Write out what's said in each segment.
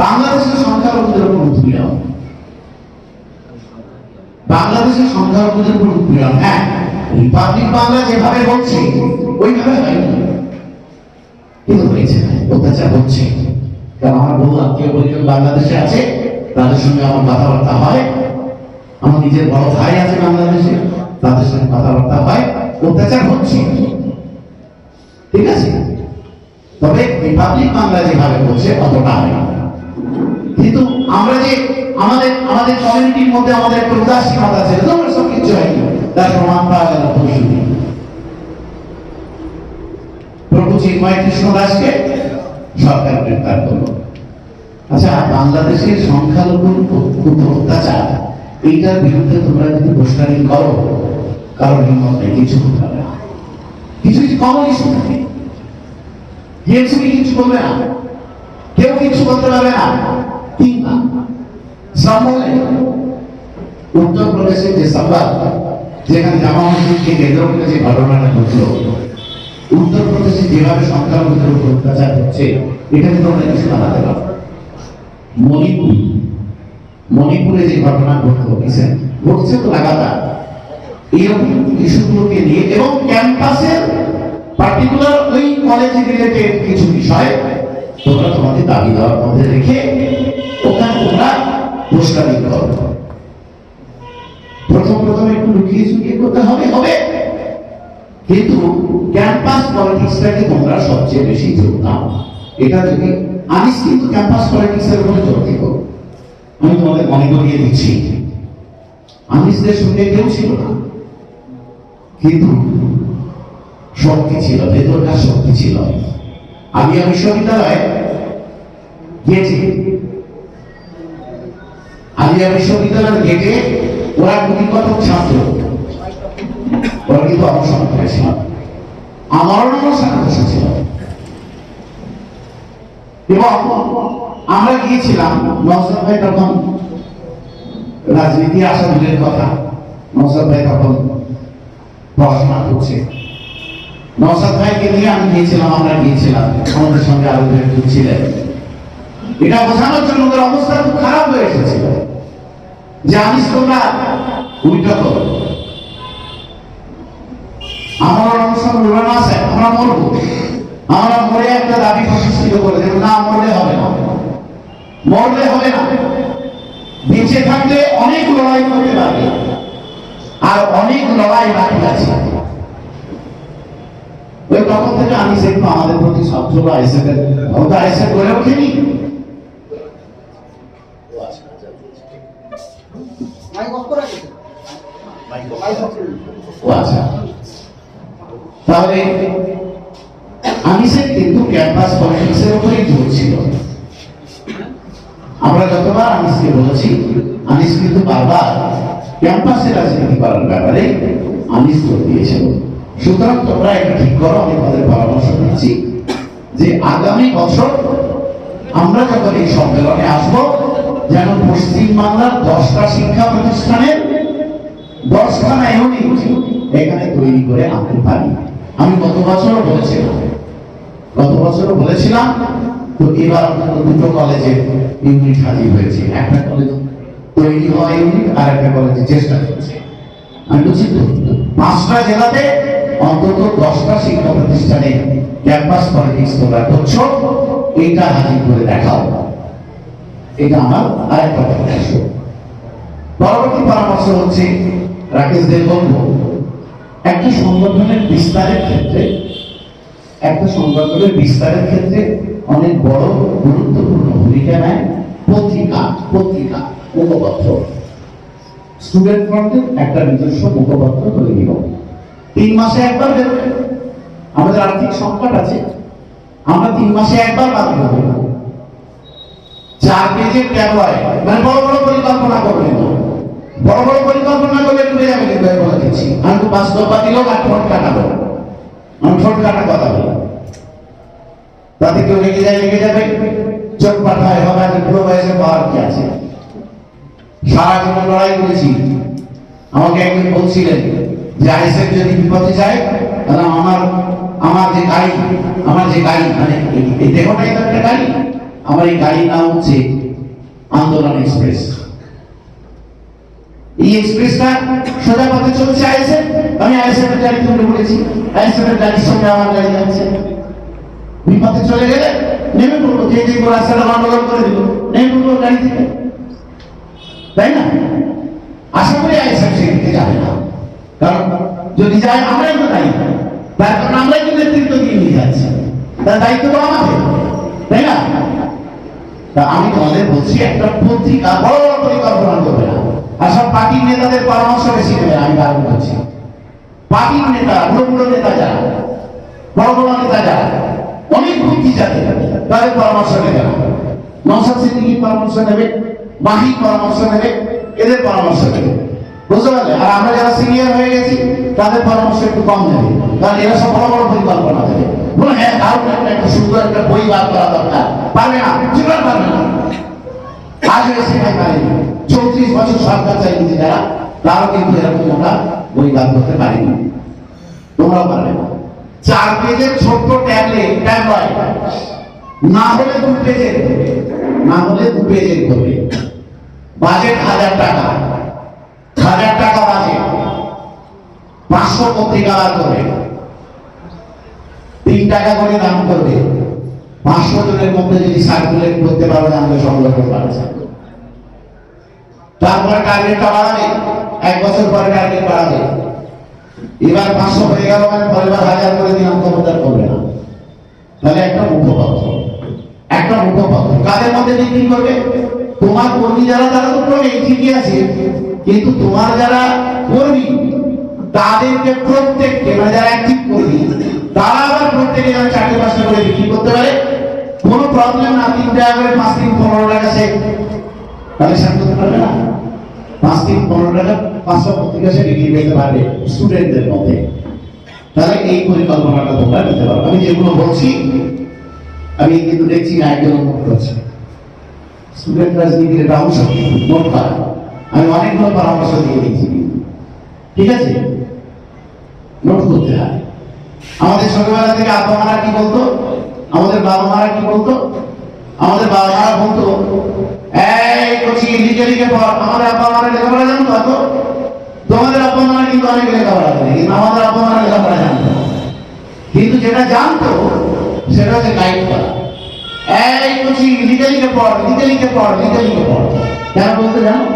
বাংলাদেশের সংখ্যালঘুদের উপর উৎপীড়ন বাংলাদেশের সংখ্যালঘুদের উপর উৎপীড়ন হ্যাঁ রিপাবলিক বাংলা যেভাবে হচ্ছে, ওইভাবে হয়নি কিন্তু হয়েছে, অত্যাচার হচ্ছে। কারণ আমার বহু আত্মীয় পরিজন বাংলাদেশে আছে, তাদের সঙ্গে আমার কথাবার্তা হয়। আমার নিজের বড় ভাই আছে বাংলাদেশে, তাদের সঙ্গে কথাবার্তা হয়, অত্যাচার হচ্ছে। ঠিক আছে? তবে রিপাবলিক বাংলা যেভাবে হচ্ছে, অতটা হয় না। কিন্তু আমরা যে আমাদের আমাদের কমিউনিটির মধ্যে আমাদের একটা উদাসীনতা আছে তোমরা সব কিছু হয়নি তার প্রমাণ পাওয়া গেল পরশুদিন। প্রভু চিন্ময় কৃষ্ণ দাসকে সরকার গ্রেপ্তার করল আচ্ছা বাংলাদেশের সংখ্যালঘুর উপর অত্যাচার, এইটার বিরুদ্ধে তোমরা যদি পোস্টারিং করো কারণ হিম্মত নেই, কিছু হবে না। কিছু কিছু ইস্যু থাকে। বিএনসিপি কিছু করবে না। কেউ কিছু করতে পারবে না। যে যেখানে জামা মসজিদকে কেন্দ্র করে যে ঘটনাটা ঘটলো উত্তরপ্রদেশে যেভাবে সংখ্যালঘুদের উপর অত্যাচার হচ্ছে এখানে তোমরা কিছু মণিপুর, মণিপুরে যে ঘটনা ঘটলো কিসে ঘটছে তো লাগাতার। এরকম ইস্যুগুলোকে নিয়ে এবং ক্যাম্পাসের পার্টিকুলার ওই কলেজ রিলেটেড কিছু বিষয় তোমরা তোমাদের দাবি দেওয়ার মধ্যে রেখে ওখানে তোমরা পোস্টারিং করো প্রথম প্রথম একটু লুকিয়ে চুকিয়ে করতে হবে হবে। কিন্তু ক্যাম্পাস পলিটিক্সটাকে তোমরা সবচেয়ে বেশি জোর দাও। এটা যদি আনিস কিন্তু ক্যাম্পাস পলিটিক্সের উপরে জোর দিব। আমি তোমাদের মনে করিয়ে দিচ্ছি। আনিসদের সঙ্গে কেউ ছিল না। কিন্তু শক্তি ছিল, ভেতরকার শক্তি ছিল। আলিয়া বিশ্ববিদ্যালয়ে গেটে আলিয়া বিশ্ববিদ্যালয়ের গেটে, ওরা গুটি কত ছাত্র ওরা কিন্তু অবসর করেছিল আমারও অনুষ্ঠানে বসেছিল এবং আমরা গিয়েছিলাম নওসাদ ভাই তখন রাজনীতি আসা দূরের কথা। নওসাদ ভাই তখন পড়াশোনা করছে। নওসাদ ভাইকে নিয়ে আমি গিয়েছিলাম, আমরা গিয়েছিলাম। আমাদের সঙ্গে আরও একজন ছিলেন। এটা বোঝানোর জন্য ওদের অবস্থা খুব খারাপ হয়ে এসেছিল যে আমি তোমরা উল্টা করো। আমার অনুষ্ঠান উড়ানো আছে, আমরা মরবো। আমরা মরে একটা দাবি প্রতিষ্ঠিত করে দেব, না মরলে হবে না। মরলে হবে না। বেঁচে থাকলে অনেক লড়াই করতে পারবে। আর অনেক লড়াই বাকি আছে। ওই তখন থেকে আমি সেগুলো আমাদের প্রতি সবচেয়ে আইসেফ করে ওঠেনি আচ্ছা। তাহলে আনিসের কিন্তু ক্যাম্পাস পলিটিক্সের উপরেই জোর ছিল আমরা যতবার আনিসকে বলেছি আনিস কিন্তু বারবার ক্যাম্পাসে রাজনীতি করার ব্যাপারে আনিস জোর দিয়েছিল। সুতরাং তোমরা এটা ঠিক করো, আমি তোমাদের পরামর্শ দিচ্ছি যে আগামী বছর আমরা যখন এই সম্মেলনে আসব, যেন পশ্চিম বাংলার দশটা শিক্ষা প্রতিষ্ঠানের এখানে তৈরি করে আনতে পারি। আমি গত বছরও বলেছিলাম, গত বছরও বলেছিলাম, তো এবার দুটো কলেজে ইউনিট হাজির হয়েছে। একটা কলেজ তৈরি হওয়া ইউনিট আর একটা কলেজে চেষ্টা চলছে। আমি বলছি, পাঁচটা জেলাতে অন্তত দশটা শিক্ষা প্রতিষ্ঠানে ক্যাম্পাস পলিটিক্স তোমরা করছ এইটা হাজির করে দেখাও। এটা আমার আরেকটা পরামর্শ পরবর্তী পরামর্শ হচ্ছে, রাকেশদের বলব, একটা সংগঠনের বিস্তারের ক্ষেত্রে, একটা সংগঠনের বিস্তারের ক্ষেত্রে অনেক বড় গুরুত্বপূর্ণ ভূমিকা নেয় পত্রিকা পত্রিকা, মুখপত্র। স্টুডেন্ট ফ্রন্টের একটা নিজস্ব মুখপত্র তৈরি হোক তিন মাসে একবার বেরোবে। আমাদের আর্থিক সংকট আছে। আমরা তিন মাসে একবার বাতিল হবে। চার পেজের ট্যাবলয়েড মানে বড় বড় পরিকল্পনা করবেন বড় বড় পরিকল্পনা করলে ডুবে যাবে কিন্তু আমি বলে দিচ্ছি। আমি তো বাস্তববাদী লোক আর ঠোঁট কাটাবো আমি ঠোঁট কাটা কথা বলি। তাতে কেউ রেগে যায়, রেগে যাবে। চোখ পাঠায় হবে বুড়ো বয়সে পাওয়ার কি আছে? সারা জীবন লড়াই করেছি। আমাকে একদিন বলছিলেন যে আইসেফ যদি বিপদে যায়, তাহলে আমার আমার যে গাড়ি, আমার যে গাড়ি মানে এই- দেহটাই তো একটা গাড়ি, আমার এই গাড়ির নাম হচ্ছে আন্দোলন এক্সপ্রেস। এই এক্সপ্রেসটা সোজা পথে চলছে আইএসএফ, আমি আইএসএফ এর উঠে পড়েছি আইএসএফ এর গাড়ির সঙ্গে আমার গাড়ি যাচ্ছে। বিপথে চলে গেলে নেমে পড়ব, যে যে রাস্তাটা আন্দোলন করে দিল নেমে পড়ব গাড়ি থেকে। তাই না? আশা করি আইএসএফ সেদিকে যাবে না। কারণ যদি যায়, আমরাই তো দায়ী। তার কারণ আমরাই তো নেতৃত্ব দিয়ে নিয়ে যাচ্ছি। তার দায়িত্ব তো আমাদের, তাই না? তা আমি তোমাদের বলছি, একটা পত্রিকা বড় বড় পরিকল্পনা করবে না। আর সব পার্টির নেতাদের পরামর্শ বেশি নেবে আমি বারণ করছি পার্টির নেতা বুড়ো বুড়ো নেতা যারা বড় বড় নেতা যারা, অনেক বুদ্ধি যাদের, তাদের পরামর্শ নেবে না। নসাদ সিদ্দিকির পরামর্শ নেবে, মাহির পরামর্শ নেবে, এদের পরামর্শ নেবে। বুঝতে পারলে? আর আমরা যারা সিনিয়র হয়ে গেছি, তাদের পরামর্শ একটু কম নেবে। কারণ এরা সব বড় বড় পরিকল্পনা দেবে। বলে হ্যাঁ দারুণ একটা সুন্দর একটা বই বার করা দরকার। পারবে না? জীবন পারবে না? আজ এসে ভাই বছর সরকার কিন্তু এরকম আমরা বই বার করতে পারিনি তোমরাও পারবে না। চার পেজের ছোট্ট ট্যাবলেট ট্যাবলয়েড না হলে দু পেজের না হলে দু পেজের করবে বাজেট হাজার টাকা। হাজার টাকা বাজেট পাঁচশো পত্রিকা বার করবে। তিন টাকা করে দাম করবে। পাঁচশো জনের মধ্যে যদি সার্কুলেট করতে পারো আমাদের সংগঠন বাড়ছে তারপরে টার্গেটটা বাড়াবে। এক বছর পরে টার্গেট বাড়াবে। এবার পাঁচশো হয়ে গেল মানে পরের হাজার করে দিলাম ক্ষমতার করবে না। তাহলে একটা মুখপত্র। একটা মুখপত্র। কাদের মধ্যে বিক্রি করবে? তোমার কর্মী যারা, তারা তো করবে ঠিকই আছে। কিন্তু তোমার যারা কর্মী, তাদেরকে প্রত্যেককে মানে যারা অ্যাক্টিভ কর্মী, তারা আবার প্রত্যেকে যেন চারটে পাঁচটা করে বিক্রি করতে পারে। কোনো প্রবলেম না, তিন টাকা করে পাঁচ দিন পনেরো টাকা সে কালেকশন করতে পারবে না। পাঁচ দিন পনেরো টাকা পাঁচশো পত্রিকা সে বিক্রি করতে পারবে স্টুডেন্টদের মধ্যে। তাহলে এই পরিকল্পনাটা তোমরা নিতে পারো। আমি যেগুলো বলছি, আমি কিন্তু দেখছি না, একজন করছে স্টুডেন্ট রাজনীতির একটা অংশ নোট করা। আমি অনেকগুলো পরামর্শ দিয়ে দিচ্ছি ঠিক আছে? নোট করতে হয়। আমাদের ছোটবেলা থেকে আব্বা মারা কি বলতো? আমাদের বাবা মারা কি বলতো? আমাদের বাবা মারা বলতো, এই কচি, লিখে লিখে পড়। আমাদের আব্বা মারা লেখাপড়া জানতো এত? তোমাদের আব্বা মারা কিন্তু অনেক লেখাপড়া জানে, কিন্তু আমাদের আব্বা মারা লেখাপড়া জানতো কিন্তু যেটা জানতো, সেটা হচ্ছে গাইড করা। এই কচি লিখে লিখে পড় লিখে লিখে পড় লিখে লিখে পড়। কেন বলতে জানো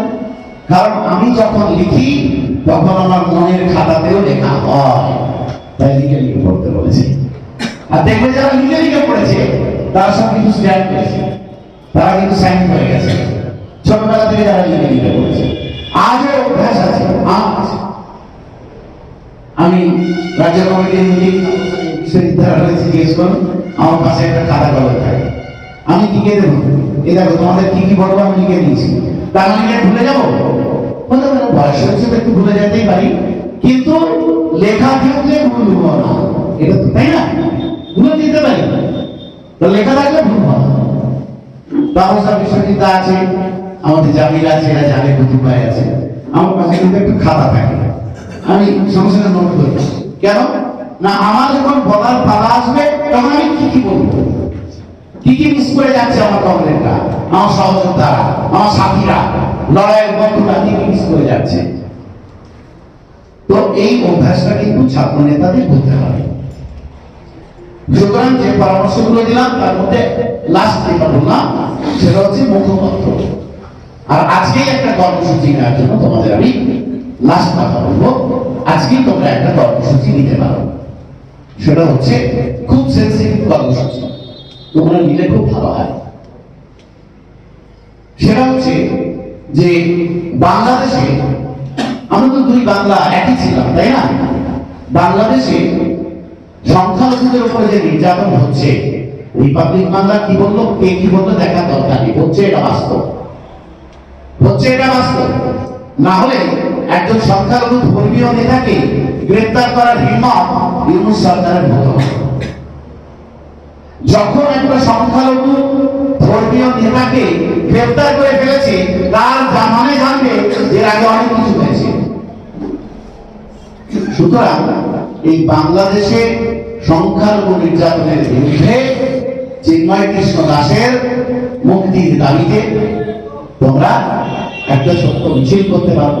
কারণ আমি যখন লিখি, তখন আমার মনের খাতাতেও লেখা হয়। তাই লিখে লিখে পড়তে বলেছে। আর দেখবে যারা লিখে লিখে পড়েছে, তারা সব কিন্তু স্ট্যান্ড করেছে। তারা কিন্তু সাইন হয়ে গেছে। ছোটবেলা থেকে যারা লিখে লিখে পড়েছে। আজও অভ্যাস আছে, আমি রাজ্য কমিটির মিটিং, বিশ্ববিদ্যালয়ে জিজ্ঞেস করুন, আমার পাশে একটা খাতা কলম থাকে। আমি লিখে দেবো? এ দেখো, তোমাদের কি কি বলব আমি লিখে দিয়েছি। তার আমি কি ভুলে যাব? বয়স হয়েছে, তো একটু ভুলে যেতেই পারি। কিন্তু লেখা থাকলে ভুলব না। এটা তো তাই না? ভুলে দিতে পারি। তো লেখা থাকলে ভুল হয় না। ব্যবস্থা বিশ্ববিদ্যালয় আছে, আমাদের জামিল আছে, এরা জানে কুতুবাই আছে। আমার কাছে কিন্তু একটু খাতা থাকে। আমি সঙ্গে সঙ্গে নোট করি। কেন? না, আমার যখন বলার পালা আসবে, তখন আমি কি কি বলব? কি কি মিস করে যাচ্ছে আমার কমরেডরা, আমার সহযোদ্ধারা, আমার সাথীরা। লড়াইয়ের বন্ধুরা কি মিস করে যাচ্ছে। তো এই অভ্যাসটা কিন্তু ছাত্র নেতাদের করতে হবে। সুতরাং যে পরামর্শগুলো দিলাম, তার মধ্যে লাস্ট যেটা বললাম, সেটা হচ্ছে মুখপত্র। আর আজকেই একটা কর্মসূচি নেওয়ার জন্য তোমাদের আমি লাস্ট কথা বলব। আজকেই তোমরা একটা কর্মসূচি নিতে পারো। সেটা হচ্ছে খুব সেন্সিটিভ কর্মসূচি। তোমরা নিলে খুব ভালো হয়। সেটা হচ্ছে যে বাংলাদেশে, আমরা তো দুই বাংলা একই ছিলাম, তাই না? বাংলাদেশে সংখ্যালঘুদের উপরে যে নির্যাতন হচ্ছে রিপাবলিক বাংলা কি বলল, কে কি বলল দেখা দরকার নেই। হচ্ছে এটা বাস্তব। হচ্ছে এটা বাস্তব। না হলে একজন সংখ্যালঘু ধর্মীয় নেতাকে গ্রেপ্তার করার হিম্মত ইউনুস সরকারের মতো। যখন একটা সংখ্যালঘু ধর্মীয় নেতাকে গ্রেপ্তার করে ফেলেছে, তার জামানে জানবে এর আগে অনেক কিছু হয়েছে। সুতরাং এই বাংলাদেশে সংখ্যালঘু নির্যাতনের বিরুদ্ধে চিন্ময় কৃষ্ণ দাসের মুক্তির দাবিতে তোমরা একটা সত্য মিছিল করতে পারো।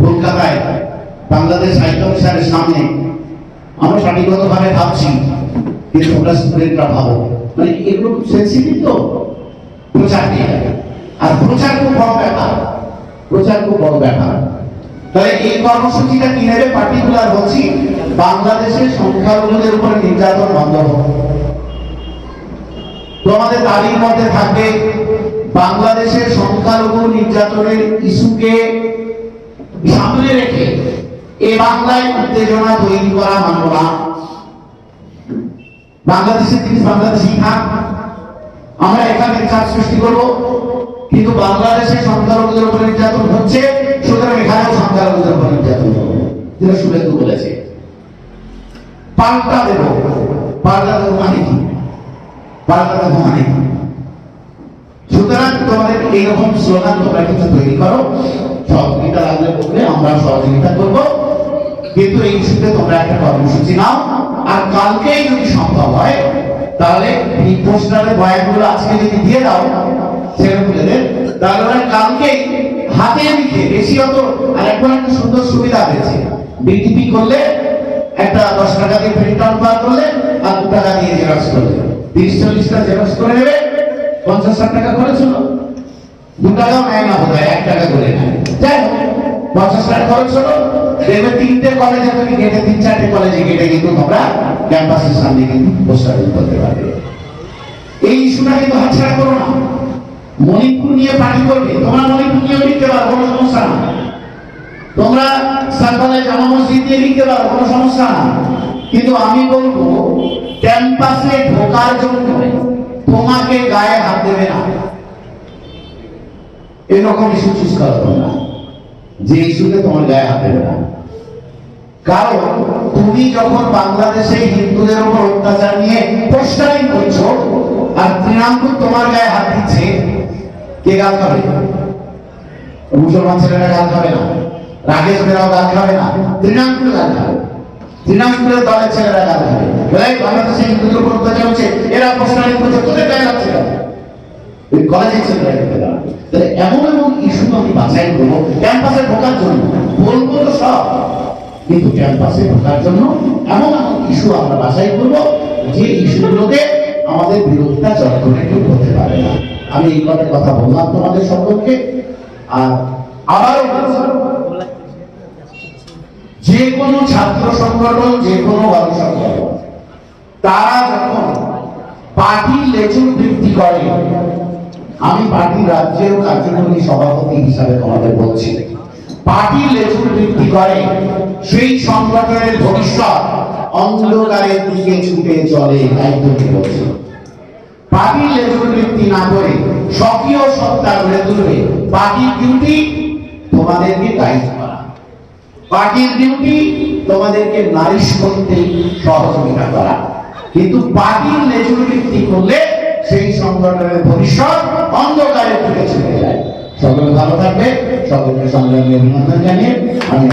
কলকাতায় বাংলাদেশ সাহিত্য মিশনের সামনে আমরা সঠিকগতভাবে ভাবছি কিন্তু তোমরা স্টুডেন্টরা ভাবো মানে এগুলো খুব সেন্সিটিভ তো। প্রচার নিয়ে আর প্রচার খুব বড় ব্যাপার। প্রচার খুব বড় ব্যাপার। তাহলে এই কর্মসূচিটা কি নেবে পার্টিকুলার বলছি বাংলাদেশের সংখ্যালঘুদের উপরে নির্যাতন বন্ধ হোক। তোমাদের দাবির মধ্যে থাকবে বাংলাদেশের সংখ্যালঘু নির্যাতনের ইস্যুকে সামনে রেখে এ বাংলায় উত্তেজনা তৈরি করা মানব না। বাংলাদেশের জিনিস বাংলাদেশি থাক আমরা এখানে চাপ সৃষ্টি করব, কিন্তু বাংলাদেশের সংখ্যালঘুদের উপরে নির্যাতন হচ্ছে, সুতরাং এখানেও সংখ্যালঘুদের উপরে নির্যাতন হবে শুভেন্দু বলেছে। পাল্টা দেব। পাল্টা দেব মানে কি? পাল্টা দেব মানে কি? সুতরাং তোমাদের এইরকম স্লোগান তোমরা কিছু তৈরি করো। সহযোগিতা লাগলে বলবে আমরা সহযোগিতা করব। কিন্তু এই ইস্যুতে তোমরা একটা কর্মসূচি নাও। আর কালকেই যদি সম্ভব হয়, তাহলে এই পোস্টারের বয়ানগুলো আজকে যদি দিয়ে দাও ছেলেপুলেদের তাহলে ওরা কালকেই হাতে লিখে, বেশি অত আর এখন একটা সুন্দর সুবিধা হয়েছে। বিটিপি করলে একটা দশ টাকা দিয়ে প্রিন্ট আউট বার করলে আর দু টাকা দিয়ে জেরক্স করলে। তিরিশ, চল্লিশটা জেরক্স করে নেবে, পঞ্চাশ, ষাট টাকা করেছিল দু টাকাও নেয় না বোধ এক টাকা করে নেয়। যাই হোক পঞ্চাশ টাকা খরচ হলো। দেখবে তিনটে কলেজে তুমি গেটে তিন চারটে কলেজে গেটে কিন্তু তোমরা ক্যাম্পাসের সামনে কিন্তু পোস্টার করতে পারবে। এই ইস্যুটা কিন্তু হাতছাড়া করো না। মণিপুর নিয়ে পার্টি করবে, তোমরা মণিপুর নিয়ে লিখতে পারো, কোনো সমস্যা না। তোমরা সরকারের জামা মসজিদ দিয়ে লিখতে পারো, কোনো সমস্যা না। কিন্তু আমি বলব, ক্যাম্পাসে ঢোকার জন্য তোমাকে গায়ে হাত দেবে না। এরকম ইস্যু চুজ করো তোমরা। যে ইস্যুতে তোমার গায়ে হাত দেবে। কারণ, তুমি যখন বাংলাদেশে হিন্দুদের উপর অত্যাচার নিয়ে পোস্টারিং করছ, আর তৃণমূল তোমার গায়ে হাত দিচ্ছে, কে গাল খাবে? মুসলমান ছেলেরা গাল খাবে না। রাকেশ বেরাও গাল খাবে না। তৃণমূল গাল খাবে। তৃণমূলের দলের ছেলেরা গাল খাবে। বাংলাদেশে হিন্দুদের উপর অত্যাচার হচ্ছে এরা পোস্টারিং করছে। তোদের গায়ে কেন ওই কলেজের ছেলেরা তাহলে এমন এমন ইস্যু আমি বাছাই করব ক্যাম্পাসে ঢোকার জন্য। বলব তো সব। কিন্তু ক্যাম্পাসে ঢোকার জন্য এমন এমন ইস্যু আমরা বাছাই করব, যে ইস্যুগুলোতে আমাদের বিরোধিতা করে কেউ করতে পারে না। আমি এই কথার কথা বললাম তোমাদের সকলকে। আর আবারও যে কোনো ছাত্র সংগঠন, যে কোনো গণ সংগঠন, তারা যখন পার্টি লেচুর বৃদ্ধি করে আমি পার্টির রাজ্যের কার্যকরী সভাপতি হিসাবে তোমাদের বলছি। পার্টি লেচুর বৃদ্ধি করে, সেই সংগঠনের ভবিষ্যৎ অন্ধকারের দিকে ছুটে চলে দায়িত্ব নিয়ে বলছি। পার্টির লেচুর বৃদ্ধি না করে সক্রিয় সত্তা গড়ে তুলবে পার্টির ডিউটি তোমাদেরকে করা। পার্টির ডিউটি তোমাদেরকে নারিশ করতে সহযোগিতা করা। কিন্তু পার্টির লেজুর ভিত্তি করলে সেই সংগঠনের ভবিষ্যৎ অন্ধকারে দিকে চলে যায়। সকলে ভালো থাকবে সকলকে সংগ্রামী অভিনন্দন জানিয়ে আমি